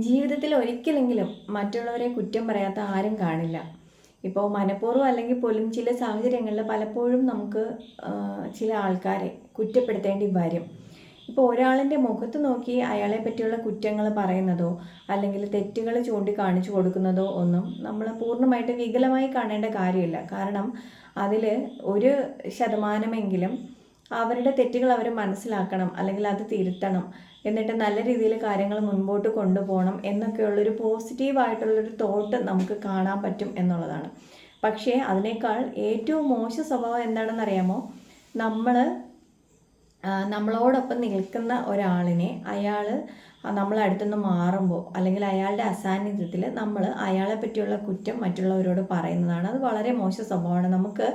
ജീവിതത്തിൽ ഒരിക്കലെങ്കിലും മറ്റുള്ളവരെ കുറ്റം പറയാത്ത ആരും കാണില്ല. ഇപ്പോൾ മനഃപൂർവം അല്ലെങ്കിൽ പോലും ചില സാഹചര്യങ്ങളിൽ പലപ്പോഴും നമുക്ക് ചില ആൾക്കാരെ കുറ്റപ്പെടുത്തേണ്ടി വരും. ഇപ്പോൾ ഒരാളിന്റെ മുഖത്ത് നോക്കി അയാളെ പറ്റിയുള്ള കുറ്റങ്ങൾ പറയുന്നതോ അല്ലെങ്കിൽ തെറ്റുകൾ ചൂണ്ടിക്കാണിച്ചു കൊടുക്കുന്നതോ ഒന്നും നമ്മൾ പൂർണമായിട്ട് വികലമായി കാണേണ്ട കാര്യമില്ല. കാരണം അതിൽ ഒരു ശതമാനമെങ്കിലും അവരുടെ തെറ്റുകൾ അവർ മനസ്സിലാക്കണം അല്ലെങ്കിൽ അത് തിരുത്തണം. എന്നിട്ട് നല്ല രീതിയിൽ കാര്യങ്ങൾ മുൻപോട്ട് കൊണ്ടുപോകണം എന്നൊക്കെയുള്ളൊരു പോസിറ്റീവായിട്ടുള്ളൊരു തോട്ട് നമുക്ക് കാണാൻ പറ്റും എന്നുള്ളതാണ്. പക്ഷേ അതിനേക്കാൾ ഏറ്റവും മോശ സ്വഭാവം എന്താണെന്നറിയാമോ? നമ്മൾ നമ്മളോടൊപ്പം നിൽക്കുന്ന ഒരാളിനെ അയാൾ നമ്മളെ അടുത്തുനിന്ന് മാറുമ്പോൾ അല്ലെങ്കിൽ അയാളുടെ അസാന്നിധ്യത്തിൽ നമ്മൾ അയാളെ പറ്റിയുള്ള കുറ്റം മറ്റുള്ളവരോട് പറയുന്നതാണ്. അത് വളരെ മോശ സ്വഭാവമാണ്. നമുക്ക്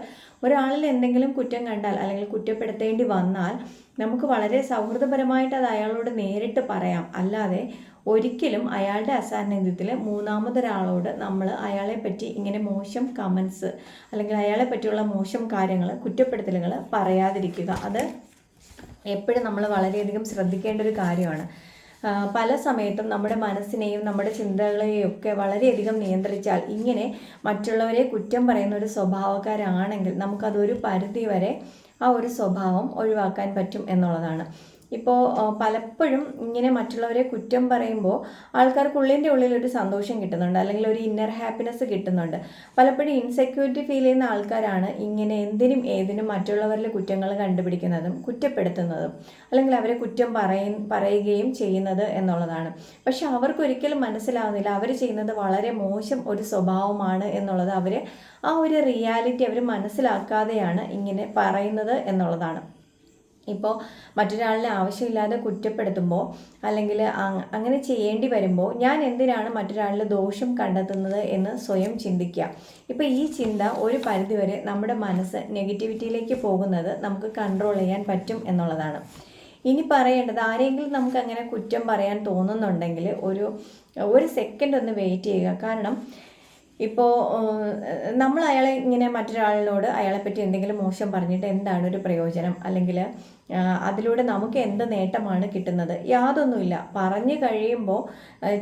ഒരാളിൽ എന്തെങ്കിലും കുറ്റം കണ്ടാൽ അല്ലെങ്കിൽ കുറ്റപ്പെടുത്തേണ്ടി വന്നാൽ നമുക്ക് വളരെ സൗഹൃദപരമായിട്ട് അത് അയാളോട് നേരിട്ട് പറയാം. അല്ലാതെ ഒരിക്കലും അയാളുടെ അസാന്നിധ്യത്തിൽ മൂന്നാമതൊരാളോട് നമ്മൾ അയാളെ പറ്റി ഇങ്ങനെ മോശം കമൻസ് അല്ലെങ്കിൽ അയാളെ പറ്റിയുള്ള മോശം കാര്യങ്ങൾ കുറ്റപ്പെടുത്തലുകൾ പറയാതിരിക്കുക. അത് എപ്പോഴും നമ്മൾ വളരെയധികം ശ്രദ്ധിക്കേണ്ട ഒരു കാര്യമാണ്. പല സമയത്തും നമ്മുടെ മനസ്സിനെയും നമ്മുടെ ചിന്തകളെയും ഒക്കെ വളരെയധികം നിയന്ത്രിച്ചാൽ ഇങ്ങനെ മറ്റുള്ളവരെ കുറ്റം പറയുന്ന ഒരു സ്വഭാവക്കാരാണെങ്കിൽ നമുക്കതൊരു പരിധി വരെ ആ ഒരു സ്വഭാവം ഒഴിവാക്കാൻ പറ്റും എന്നുള്ളതാണ്. ഇപ്പോൾ പലപ്പോഴും ഇങ്ങനെ മറ്റുള്ളവരെ കുറ്റം പറയുമ്പോൾ ആൾക്കാർക്ക് ഉള്ളിന്റെ ഉള്ളിൽ ഒരു സന്തോഷം കിട്ടുന്നുണ്ട് അല്ലെങ്കിൽ ഒരു ഇന്നർ ഹാപ്പിനെസ് കിട്ടുന്നുണ്ട്. പലപ്പോഴും ഇൻസെക്യൂരിറ്റി ഫീൽ ചെയ്യുന്ന ആൾക്കാരാണ് ഇങ്ങനെ എന്തിനും ഏതിനും മറ്റുള്ളവരിലെ കുറ്റങ്ങൾ കണ്ടുപിടിക്കുന്നതും കുറ്റപ്പെടുത്തുന്നതും അല്ലെങ്കിൽ അവരെ കുറ്റം പറയ പറയുകയും ചെയ്യുന്നത് എന്നുള്ളതാണ്. പക്ഷെ അവർക്കൊരിക്കലും മനസ്സിലാവുന്നില്ല അവർ ചെയ്യുന്നത് വളരെ മോശം ഒരു സ്വഭാവമാണ് എന്നുള്ളത്. അവർ ആ ഒരു റിയാലിറ്റി അവർ മനസ്സിലാക്കാതെയാണ് ഇങ്ങനെ പറയുന്നത് എന്നുള്ളതാണ്. ഇപ്പോൾ മറ്റൊരാളിനെ ആവശ്യമില്ലാതെ കുറ്റപ്പെടുത്തുമ്പോൾ അല്ലെങ്കിൽ അങ്ങനെ ചെയ്യേണ്ടി വരുമ്പോൾ ഞാൻ എന്തിനാണ് മറ്റൊരാളിൽ ദോഷം കണ്ടെത്തുന്നത് എന്ന് സ്വയം ചിന്തിക്കുക ഇപ്പോൾ ഈ ചിന്ത ഒരു പരിധിവരെ നമ്മുടെ മനസ്സ് നെഗറ്റിവിറ്റിയിലേക്ക് പോകുന്നത് നമുക്ക് കൺട്രോൾ ചെയ്യാൻ പറ്റും എന്നുള്ളതാണ്. ഇനി പറയേണ്ടത് ആരെങ്കിലും നമുക്ക് അങ്ങനെ കുറ്റം പറയാൻ തോന്നുന്നുണ്ടെങ്കിൽ ഒരു ഒരു സെക്കൻഡ് ഒന്ന് വെയിറ്റ് ചെയ്യുക. കാരണം ഇപ്പോൾ നമ്മൾ അയാളെ ഇങ്ങനെ മറ്റൊരാളിനോട് അയാളെ പറ്റി എന്തെങ്കിലും മോശം പറഞ്ഞിട്ട് എന്താണ് ഒരു പ്രയോജനം? അല്ലെങ്കിൽ അതിലൂടെ നമുക്ക് എന്ത് നേട്ടമാണ് കിട്ടുന്നത്? യാതൊന്നുമില്ല. പറഞ്ഞു കഴിയുമ്പോൾ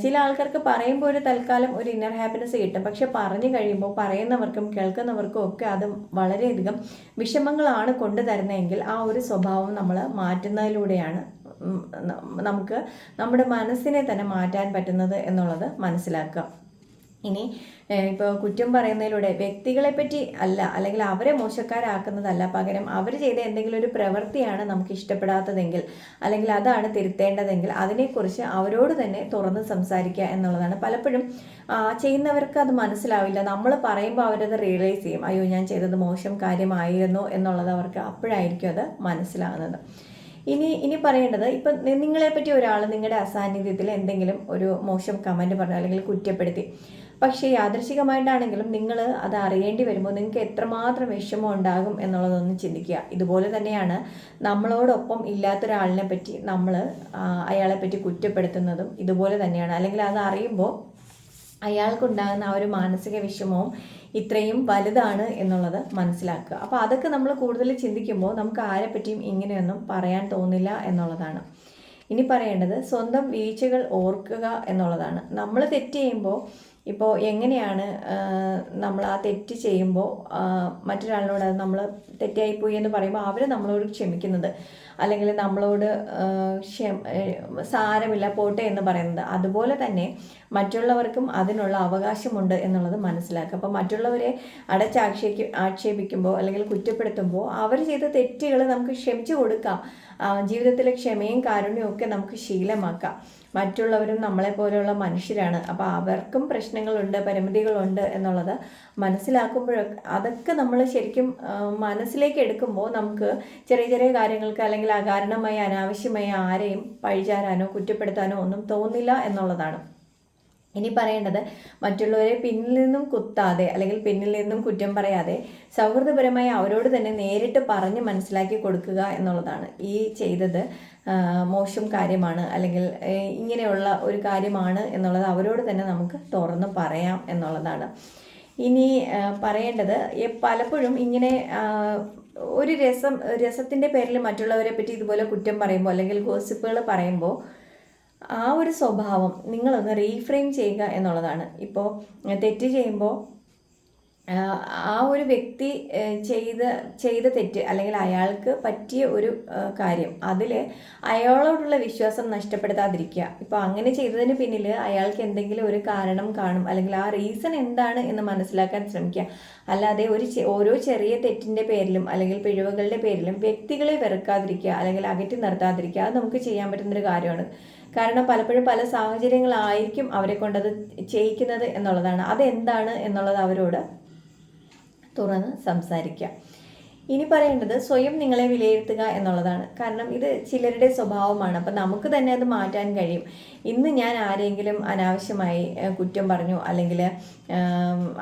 ചില ആൾക്കാർക്ക് പറയുമ്പോൾ ഒരു തൽക്കാലം ഒരു ഇന്നർ ഹാപ്പിനെസ് കിട്ടും. പക്ഷെ പറഞ്ഞു കഴിയുമ്പോൾ പറയുന്നവർക്കും കേൾക്കുന്നവർക്കും ഒക്കെ അത് വളരെയധികം വിഷമങ്ങളാണ് കൊണ്ടുതരുന്നതെങ്കിൽ ആ ഒരു സ്വഭാവം നമ്മൾ മാറ്റുന്നതിലൂടെയാണ് നമുക്ക് നമ്മുടെ മനസ്സിനെ തന്നെ മാറ്റാൻ പറ്റുന്നത് എന്നുള്ളത് മനസ്സിലാക്കുക. ഇനി ഇപ്പോൾ കുറ്റം പറയുന്നതിലൂടെ വ്യക്തികളെ പറ്റി അല്ല അല്ലെങ്കിൽ അവരെ മോശക്കാരാക്കുന്നതല്ല പകരം അവർ ചെയ്ത എന്തെങ്കിലും ഒരു പ്രവൃത്തിയാണ് നമുക്ക് ഇഷ്ടപ്പെടാത്തതെങ്കിൽ അല്ലെങ്കിൽ അതാണ് തിരുത്തേണ്ടതെങ്കിൽ അതിനെക്കുറിച്ച് അവരോട് തന്നെ തുറന്ന് സംസാരിക്കുക എന്നുള്ളതാണ്. പലപ്പോഴും ചെയ്യുന്നവർക്ക് അത് മനസ്സിലാവില്ല. നമ്മൾ പറയുമ്പോൾ അവരത് റിയലൈസ് ചെയ്യും. അയ്യോ ഞാൻ ചെയ്തത് മോശം കാര്യമായിരുന്നു എന്നുള്ളത് അവർക്ക് അപ്പോഴായിരിക്കും അത് മനസ്സിലാകുന്നത് ഇനി ഇനി പറയേണ്ടത് ഇപ്പം നിങ്ങളെ നിങ്ങളെപ്പറ്റി ഒരാൾ നിങ്ങളുടെ അസാന്നിധ്യത്തിൽ എന്തെങ്കിലും ഒരു മോശം കമന്റ് പറഞ്ഞു അല്ലെങ്കിൽ കുറ്റപ്പെടുത്തി പക്ഷേ യാദൃശികമായിട്ടാണെങ്കിലും നിങ്ങൾ അത് അറിയേണ്ടി വരുമ്പോൾ നിങ്ങൾക്ക് എത്രമാത്രം വിഷമം ഉണ്ടാകും എന്നുള്ളതൊന്ന് ചിന്തിക്കുക. ഇതുപോലെ തന്നെയാണ് നമ്മളോടൊപ്പം ഇല്ലാത്തൊരാളിനെ പറ്റി നമ്മൾ അയാളെ പറ്റി കുറ്റപ്പെടുത്തുന്നതും ഇതുപോലെ തന്നെയാണ്. അല്ലെങ്കിൽ അത് അറിയുമ്പോൾ അയാൾക്കുണ്ടാകുന്ന ആ ഒരു മാനസിക വിഷമവും ഇത്രയും വലുതാണ് എന്നുള്ളത് മനസ്സിലാക്കുക. അപ്പോൾ അതൊക്കെ നമ്മൾ കൂടുതൽ ചിന്തിക്കുമ്പോൾ നമുക്ക് ആരെ ആരെപ്പറ്റിയും ഇങ്ങനെയൊന്നും പറയാൻ തോന്നില്ല എന്നുള്ളതാണ്. ഇനി പറയേണ്ടത് സ്വന്തം വീഴ്ചകൾ ഓർക്കുക എന്നുള്ളതാണ്. നമ്മൾ തെറ്റ് ചെയ്യുമ്പോൾ ഇപ്പോൾ എങ്ങനെയാണ് നമ്മൾ ആ തെറ്റ് ചെയ്യുമ്പോൾ മറ്റൊരാളിനോട് നമ്മൾ തെറ്റായിപ്പോയി എന്ന് പറയുമ്പോൾ അവർ നമ്മളോട് ക്ഷമിക്കുന്നത്. അല്ലെങ്കിൽ നമ്മളോട് ക്ഷമ സാരമില്ല പോട്ടെ എന്ന് പറയുന്നത്. അതുപോലെ തന്നെ മറ്റുള്ളവർക്കും അതിനുള്ള അവകാശമുണ്ട് എന്നുള്ളത് മനസ്സിലാക്കുക. അപ്പോൾ മറ്റുള്ളവരെ അടച്ചാക്ഷേപി ആക്ഷേപിക്കുമ്പോൾ അല്ലെങ്കിൽ കുറ്റപ്പെടുത്തുമ്പോൾ അവർ ചെയ്ത തെറ്റുകൾ നമുക്ക് ക്ഷമിച്ചു കൊടുക്കാം. ജീവിതത്തിലെ ക്ഷമയും കാരുണ്യവും ഒക്കെ നമുക്ക് ശീലമാക്കാം. മറ്റുള്ളവരും നമ്മളെ പോലെയുള്ള മനുഷ്യരാണ്. അപ്പോൾ അവർക്കും പ്രശ്നങ്ങളുണ്ട് പരിമിതികളുണ്ട് എന്നുള്ളത് മനസ്സിലാക്കുമ്പോഴൊക്കെ അതൊക്കെ നമ്മൾ ശരിക്കും മനസ്സിലേക്ക് എടുക്കുമ്പോൾ നമുക്ക് ചെറിയ ചെറിയ കാര്യങ്ങൾക്ക് അല്ലെങ്കിൽ അകാരണമായി അനാവശ്യമായി ആരെയും പഴിചാരാനോ കുറ്റപ്പെടുത്താനോ ഒന്നും തോന്നില്ല എന്നുള്ളതാണ്. ഇനി പറയേണ്ടത് മറ്റുള്ളവരെ പിന്നിൽ നിന്നും കുത്താതെ അല്ലെങ്കിൽ പിന്നിൽ നിന്നും കുറ്റം പറയാതെ സൗഹൃദപരമായി അവരോട് തന്നെ നേരിട്ട് പറഞ്ഞ് മനസ്സിലാക്കി കൊടുക്കുക എന്നുള്ളതാണ്. ഈ ചെയ്തത് മോശം കാര്യമാണ് അല്ലെങ്കിൽ ഇങ്ങനെയുള്ള ഒരു കാര്യമാണ് എന്നുള്ളത് അവരോട് തന്നെ നമുക്ക് തുറന്ന് പറയാം എന്നുള്ളതാണ്. ഇനി പറയേണ്ടത് പലപ്പോഴും ഇങ്ങനെ ഒരു രസം രസത്തിന്റെ പേരിൽ മറ്റുള്ളവരെ പറ്റി ഇതുപോലെ കുറ്റം പറയുമ്പോൾ അല്ലെങ്കിൽ ഗോസിപ്പുകൾ പറയുമ്പോൾ ആ ഒരു സ്വഭാവം നിങ്ങളൊന്ന് റീഫ്രെയിം ചെയ്യുക എന്നുള്ളതാണ്. ഇപ്പോൾ തെറ്റ് ചെയ്യുമ്പോൾ ആ ഒരു വ്യക്തി ചെയ്ത ചെയ്ത തെറ്റ് അല്ലെങ്കിൽ അയാൾക്ക് പറ്റിയ ഒരു കാര്യം അതിൽ അയാളോടുള്ള വിശ്വാസം നഷ്ടപ്പെടുത്താതിരിക്കുക. ഇപ്പോൾ അങ്ങനെ ചെയ്തതിന് പിന്നിൽ അയാൾക്ക് എന്തെങ്കിലും ഒരു കാരണം കാണും അല്ലെങ്കിൽ ആ റീസൺ എന്താണ് എന്ന് മനസ്സിലാക്കാൻ ശ്രമിക്കുക. അല്ലാതെ ഒരു ഓരോ ചെറിയ തെറ്റിന്റെ പേരിലും അല്ലെങ്കിൽ പിഴവുകളുടെ പേരിലും വ്യക്തികളെ വെറുക്കാതിരിക്കുക അല്ലെങ്കിൽ അകറ്റി നിർത്താതിരിക്കുക. അത് നമുക്ക് ചെയ്യാൻ പറ്റുന്നൊരു കാര്യമാണ്. കാരണം പലപ്പോഴും പല സാഹചര്യങ്ങളായിരിക്കും അവരെ കൊണ്ടത് ചെയ്യിക്കുന്നത് എന്നുള്ളതാണ്. അതെന്താണ് എന്നുള്ളത് അവരോട് തുറന്ന് സംസാരിക്കുക ഇനി പറയേണ്ടത് സ്വയം നിങ്ങളെ വിലയിരുത്തുക എന്നുള്ളതാണ്. കാരണം ഇത് ചിലരുടെ സ്വഭാവമാണ്. അപ്പം നമുക്ക് തന്നെ അത് മാറ്റാൻ കഴിയും. ഇന്ന് ഞാൻ ആരെങ്കിലും അനാവശ്യമായി കുറ്റം പറഞ്ഞു അല്ലെങ്കിൽ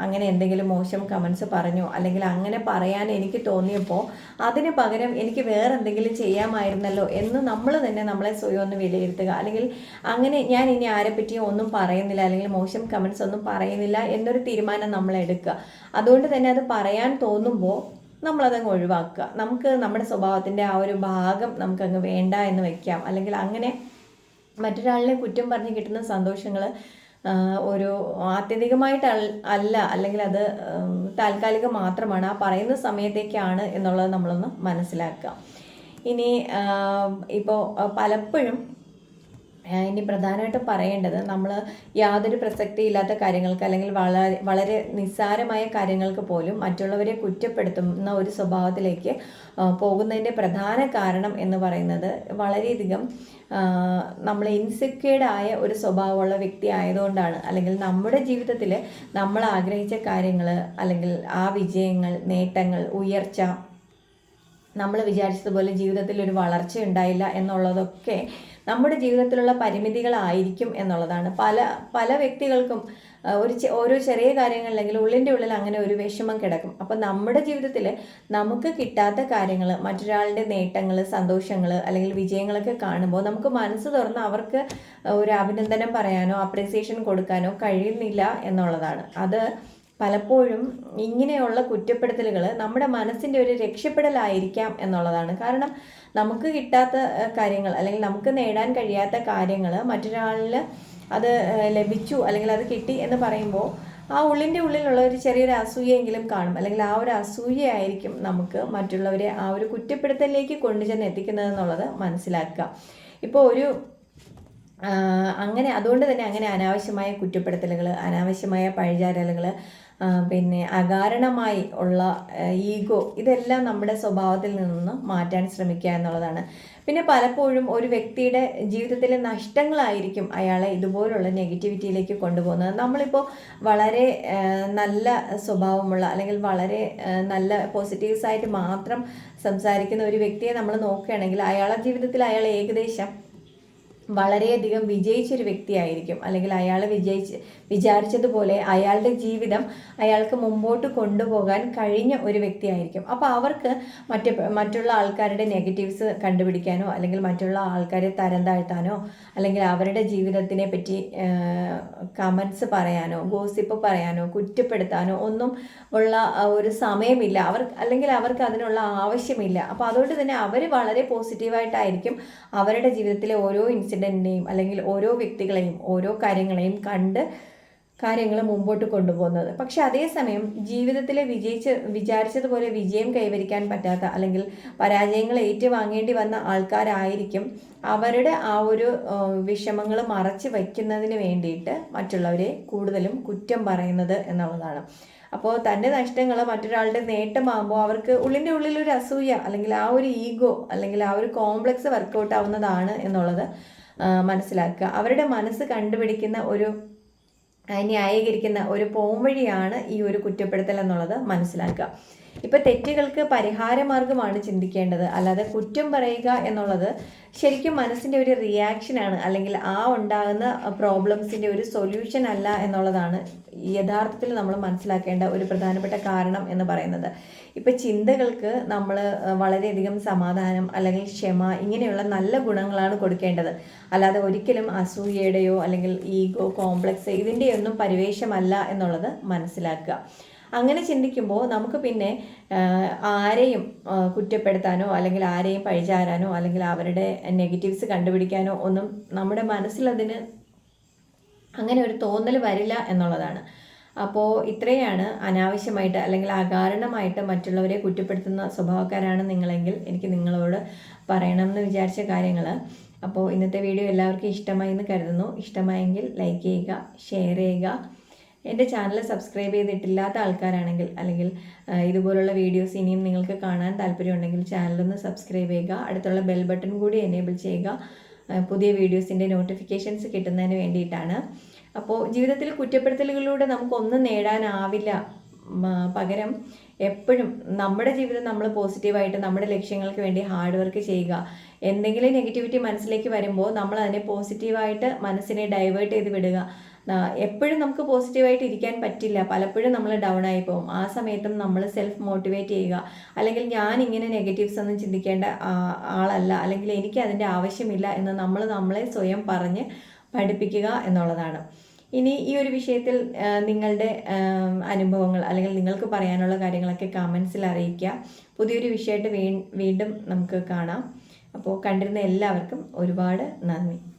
അങ്ങനെ എന്തെങ്കിലും മോശം കമൻസ് പറഞ്ഞു അല്ലെങ്കിൽ അങ്ങനെ പറയാൻ എനിക്ക് തോന്നിയപ്പോൾ അതിന് പകരം എനിക്ക് വേറെ എന്തെങ്കിലും ചെയ്യാമായിരുന്നല്ലോ എന്ന് നമ്മൾ തന്നെ നമ്മളെ സ്വയം ഒന്ന് വിലയിരുത്തുക. അല്ലെങ്കിൽ അങ്ങനെ ഞാൻ ഇനി ആരെ പറ്റിയും ഒന്നും പറയുന്നില്ല അല്ലെങ്കിൽ മോശം കമൻസ് ഒന്നും പറയുന്നില്ല എന്നൊരു തീരുമാനം നമ്മൾ എടുക്കുക അതുകൊണ്ട് തന്നെ അത് പറയാൻ തോന്നുമ്പോൾ നമ്മളതങ്ങ് ഒഴിവാക്കുക. നമുക്ക് നമ്മുടെ സ്വഭാവത്തിന്റെ ആ ഒരു ഭാഗം നമുക്കങ്ങ് വേണ്ട എന്ന് വെക്കാം. അല്ലെങ്കിൽ അങ്ങനെ മറ്റൊരാളിനെ കുറ്റം പറഞ്ഞ് കിട്ടുന്ന സന്തോഷങ്ങൾ ഒരു ആത്യന്തികമായിട്ട് അല്ല അല്ലെങ്കിൽ അത് താൽക്കാലികം മാത്രമാണ്. ആ പറയുന്ന സമയത്തേക്കാണ് എന്നുള്ളത് നമ്മളൊന്ന് മനസ്സിലാക്കുക. ഇനി ഇപ്പോൾ പലപ്പോഴും ഇനി പ്രധാനമായിട്ടും പറയേണ്ടത് നമ്മൾ യാതൊരു പ്രസക്തിയില്ലാത്ത കാര്യങ്ങൾക്ക് അല്ലെങ്കിൽ വളരെ വളരെ നിസ്സാരമായ കാര്യങ്ങൾക്ക് പോലും മറ്റുള്ളവരെ കുറ്റപ്പെടുത്തുന്ന ഒരു സ്വഭാവത്തിലേക്ക് പോകുന്നതിന്റെ പ്രധാന കാരണം എന്ന് പറയുന്നത് വളരെയധികം നമ്മൾ ഇൻസെക്യൂർഡ് ആയ ഒരു സ്വഭാവമുള്ള വ്യക്തി ആയതുകൊണ്ടാണ്. അല്ലെങ്കിൽ നമ്മുടെ ജീവിതത്തിൽ നമ്മൾ ആഗ്രഹിച്ച കാര്യങ്ങൾ അല്ലെങ്കിൽ ആ വിജയങ്ങൾ നേട്ടങ്ങൾ ഉയർച്ച നമ്മൾ വിചാരിച്ചതുപോലെ ജീവിതത്തിൽ ഒരു വളർച്ച ഉണ്ടായില്ല എന്നുള്ളതൊക്കെ നമ്മുടെ ജീവിതത്തിലുള്ള പരിമിതികളായിരിക്കും എന്നുള്ളതാണ്. പല പല വ്യക്തികൾക്കും ഒരു ഓരോ ചെറിയ കാര്യങ്ങളിലെങ്കിലും ഉള്ളിന്റെ ഉള്ളിൽ അങ്ങനെ ഒരു വിഷമം കിടക്കും. അപ്പോൾ നമ്മുടെ ജീവിതത്തിൽ നമുക്ക് കിട്ടാത്ത കാര്യങ്ങൾ മറ്റൊരാളുടെ നേട്ടങ്ങൾ സന്തോഷങ്ങൾ അല്ലെങ്കിൽ വിജയങ്ങളൊക്കെ കാണുമ്പോൾ നമുക്ക് മനസ്സ് തുറന്ന് അവർക്ക് ഒരു അഭിനന്ദനം പറയാനോ അപ്രിസിയേഷൻ കൊടുക്കാനോ കഴിയുന്നില്ല എന്നുള്ളതാണ്. അത് പലപ്പോഴും ഇങ്ങനെയുള്ള കുറ്റപ്പെടുത്തലുകൾ നമ്മുടെ മനസ്സിന്റെ ഒരു രക്ഷപ്പെടലായിരിക്കാം എന്നുള്ളതാണ്. കാരണം നമുക്ക് കിട്ടാത്ത കാര്യങ്ങൾ അല്ലെങ്കിൽ നമുക്ക് നേടാൻ കഴിയാത്ത കാര്യങ്ങൾ മറ്റൊരാളിൽ അത് ലഭിച്ചു അല്ലെങ്കിൽ അത് കിട്ടി എന്ന് പറയുമ്പോൾ ആ ഉള്ളിന്റെ ഉള്ളിലുള്ള ഒരു ചെറിയൊരു അസൂയെങ്കിലും കാണും. അല്ലെങ്കിൽ ആ ഒരു അസൂയയായിരിക്കും നമുക്ക് മറ്റുള്ളവരെ ആ ഒരു കുറ്റപ്പെടുത്തലിലേക്ക് കൊണ്ടുചെന്ന് എത്തിക്കുന്നത് എന്നുള്ളത് മനസ്സിലാക്കുക. ഇപ്പോൾ ഒരു അങ്ങനെ അതുകൊണ്ട് തന്നെ അങ്ങനെ അനാവശ്യമായ കുറ്റപ്പെടുത്തലുകൾ അനാവശ്യമായ പഴിചാരലുകൾ പിന്നെ അകാരണമായി ഉള്ള ഈഗോ ഇതെല്ലാം നമ്മുടെ സ്വഭാവത്തിൽ നിന്ന് മാറ്റാൻ ശ്രമിക്കുക എന്നുള്ളതാണ്. പിന്നെ പലപ്പോഴും ഒരു വ്യക്തിയുടെ ജീവിതത്തിലെ നഷ്ടങ്ങളായിരിക്കും അയാളെ ഇതുപോലുള്ള നെഗറ്റിവിറ്റിയിലേക്ക് കൊണ്ടുപോകുന്നത്. നമ്മളിപ്പോൾ വളരെ നല്ല സ്വഭാവമുള്ള അല്ലെങ്കിൽ വളരെ നല്ല പോസിറ്റീവ്സ് ആയിട്ട് മാത്രം സംസാരിക്കുന്ന ഒരു വ്യക്തിയെ നമ്മൾ നോക്കുകയാണെങ്കിൽ അയാളുടെ ജീവിതത്തിൽ അയാൾ ഏകദേശം വളരെയധികം വിജയിച്ചൊരു വ്യക്തിയായിരിക്കും. അല്ലെങ്കിൽ അയാൾ വിജയിച്ച് വിചാരിച്ചതുപോലെ അയാളുടെ ജീവിതം അയാൾക്ക് മുമ്പോട്ട് കൊണ്ടുപോകാൻ കഴിഞ്ഞ ഒരു വ്യക്തിയായിരിക്കും. അപ്പോൾ അവർക്ക് മറ്റ് മറ്റുള്ള ആൾക്കാരുടെ നെഗറ്റീവ്സ് കണ്ടുപിടിക്കാനോ അല്ലെങ്കിൽ മറ്റുള്ള ആൾക്കാരെ തരം താഴ്ത്താനോ അല്ലെങ്കിൽ അവരുടെ ജീവിതത്തിനെ പറ്റി കമൻസ് പറയാനോ ഗോസിപ്പ് പറയാനോ കുറ്റപ്പെടുത്താനോ ഒന്നും ഉള്ള ഒരു സമയമില്ല. അവർ അല്ലെങ്കിൽ അവർക്ക് അതിനുള്ള ആവശ്യമില്ല. അപ്പോൾ അതുകൊണ്ട് തന്നെ അവർ വളരെ പോസിറ്റീവായിട്ടായിരിക്കും അവരുടെ ജീവിതത്തിലെ ഓരോ ഇൻസിഡന്റിനെയും അല്ലെങ്കിൽ ഓരോ വ്യക്തികളെയും ഓരോ കാര്യങ്ങളെയും കണ്ട് കാര്യങ്ങൾ മുമ്പോട്ട് കൊണ്ടുപോകുന്നത്. പക്ഷെ അതേസമയം ജീവിതത്തിൽ വിജയിച്ച് വിചാരിച്ചതുപോലെ വിജയം കൈവരിക്കാൻ പറ്റാത്ത അല്ലെങ്കിൽ പരാജയങ്ങൾ ഏറ്റുവാങ്ങേണ്ടി വന്ന ആൾക്കാരായിരിക്കും അവരുടെ ആ ഒരു വിഷമങ്ങൾ മറച്ച് വയ്ക്കുന്നതിന് വേണ്ടിയിട്ട് മറ്റുള്ളവരെ കൂടുതലും കുറ്റം പറയുന്നത് എന്നുള്ളതാണ്. അപ്പോൾ തന്റെ നഷ്ടങ്ങൾ മറ്റൊരാളുടെ നേട്ടമാകുമ്പോൾ അവർക്ക് ഉള്ളിന്റെ ഉള്ളിൽ ഒരു അസൂയ അല്ലെങ്കിൽ ആ ഒരു ഈഗോ അല്ലെങ്കിൽ ആ ഒരു കോംപ്ലക്സ് വർക്കൗട്ട് ആവുന്നതാണ് എന്നുള്ളത് മനസ്സിലാക്കുക. അവരുടെ മനസ്സ് കണ്ടുപിടിക്കുന്ന ഒരു ന്യായീകരിക്കുന്ന ഒരു പോംവഴിയാണ് ഈ ഒരു കുറ്റപ്പെടുത്തൽ എന്നുള്ളത് മനസ്സിലാക്കുക. ഇപ്പം തെറ്റുകൾക്ക് പരിഹാരമാർഗമാണ് ചിന്തിക്കേണ്ടത്. അല്ലാതെ കുറ്റം പറയുക എന്നുള്ളത് ശരിക്കും മനസ്സിന്റെ ഒരു റിയാക്ഷനാണ് അല്ലെങ്കിൽ ആ ഉണ്ടാകുന്ന പ്രോബ്ലംസിന്റെ ഒരു സൊല്യൂഷൻ അല്ല എന്നുള്ളതാണ് യഥാർത്ഥത്തിൽ നമ്മൾ മനസ്സിലാക്കേണ്ട ഒരു പ്രധാനപ്പെട്ട കാരണം എന്ന് പറയുന്നത്. ഇപ്പം ചിന്തകൾക്ക് നമ്മൾ വളരെയധികം സമാധാനം അല്ലെങ്കിൽ ക്ഷമ ഇങ്ങനെയുള്ള നല്ല ഗുണങ്ങളാണ് കൊടുക്കേണ്ടത്. അല്ലാതെ ഒരിക്കലും അസൂയയുടെയോ അല്ലെങ്കിൽ ഈഗോ കോംപ്ലക്സ് ഇതിന്റെയൊന്നും പരിവേഷമല്ല എന്നുള്ളത് മനസ്സിലാക്കുക. അങ്ങനെ ചിന്തിക്കുമ്പോൾ നമുക്ക് പിന്നെ ആരെയും കുറ്റപ്പെടുത്താനോ അല്ലെങ്കിൽ ആരെയും പഴിചാരാനോ അല്ലെങ്കിൽ അവരുടെ നെഗറ്റീവ്സ് കണ്ടുപിടിക്കാനോ ഒന്നും നമ്മുടെ മനസ്സിലതിന് അങ്ങനെ ഒരു തോന്നൽ വരില്ല എന്നുള്ളതാണ്. അപ്പോൾ ഇത്രയാണ് അനാവശ്യമായിട്ട് അല്ലെങ്കിൽ അകാരണമായിട്ട് മറ്റുള്ളവരെ കുറ്റപ്പെടുത്തുന്ന സ്വഭാവക്കാരാണ് നിങ്ങളെങ്കിൽ എനിക്ക് നിങ്ങളോട് പറയണം എന്ന് വിചാരിച്ച കാര്യങ്ങൾ അപ്പോൾ ഇന്നത്തെ വീഡിയോ എല്ലാവർക്കും ഇഷ്ടമായി എന്ന് കരുതുന്നു. ഇഷ്ടമായെങ്കിൽ ലൈക്ക് ചെയ്യുക ഷെയർ ചെയ്യുക. എന്റെ ചാനൽ സബ്സ്ക്രൈബ് ചെയ്തിട്ടില്ലാത്ത ആൾക്കാരാണെങ്കിൽ അല്ലെങ്കിൽ ഇതുപോലുള്ള വീഡിയോസ് ഇനിയും നിങ്ങൾക്ക് കാണാൻ താല്പര്യമുണ്ടെങ്കിൽ ചാനലൊന്ന് സബ്സ്ക്രൈബ് ചെയ്യുക. അടുത്തുള്ള ബെൽ ബട്ടൺ കൂടി എനേബിൾ ചെയ്യുക. പുതിയ വീഡിയോസിന്റെ നോട്ടിഫിക്കേഷൻസ് കിട്ടുന്നതിന് വേണ്ടിയിട്ടാണ്. അപ്പോൾ ജീവിതത്തിൽ കുറ്റപ്പെടുത്തലുകളിലൂടെ നമുക്കൊന്നും നേടാനാവില്ല. പകരം എപ്പോഴും നമ്മുടെ ജീവിതം നമ്മൾ പോസിറ്റീവായിട്ട് നമ്മുടെ ലക്ഷ്യങ്ങൾക്ക് വേണ്ടി ഹാർഡ് വർക്ക് ചെയ്യുക. എന്തെങ്കിലും നെഗറ്റിവിറ്റി മനസ്സിലേക്ക് വരുമ്പോൾ നമ്മൾ അതിനെ പോസിറ്റീവായിട്ട് മനസ്സിനെ ഡൈവേർട്ട് ചെയ്ത് വിടുക. എപ്പോഴും നമുക്ക് പോസിറ്റീവായിട്ട് ഇരിക്കാൻ പറ്റില്ല. പലപ്പോഴും നമ്മൾ ഡൗൺ ആയി പോകും. ആ സമയത്തും നമ്മൾ സെൽഫ് മോട്ടിവേറ്റ് ചെയ്യുക. അല്ലെങ്കിൽ ഞാൻ ഇങ്ങനെ നെഗറ്റീവ്സ് ഒന്നും ചിന്തിക്കേണ്ട ആളല്ല. അല്ലെങ്കിൽ എനിക്ക് അതിന്റെ ആവശ്യമില്ല എന്ന് നമ്മൾ നമ്മളെ സ്വയം പറഞ്ഞ് പഠിപ്പിക്കുക എന്നുള്ളതാണ്. ഇനി ഈ ഒരു വിഷയത്തിൽ നിങ്ങളുടെ അനുഭവങ്ങൾ അല്ലെങ്കിൽ നിങ്ങൾക്ക് പറയാനുള്ള കാര്യങ്ങളൊക്കെ കമൻസിൽ അറിയിക്കുക. പുതിയൊരു വിഷയമായിട്ട് വീണ്ടും നമുക്ക് കാണാം. അപ്പോൾ കണ്ടിരുന്ന എല്ലാവർക്കും ഒരുപാട് നന്ദി.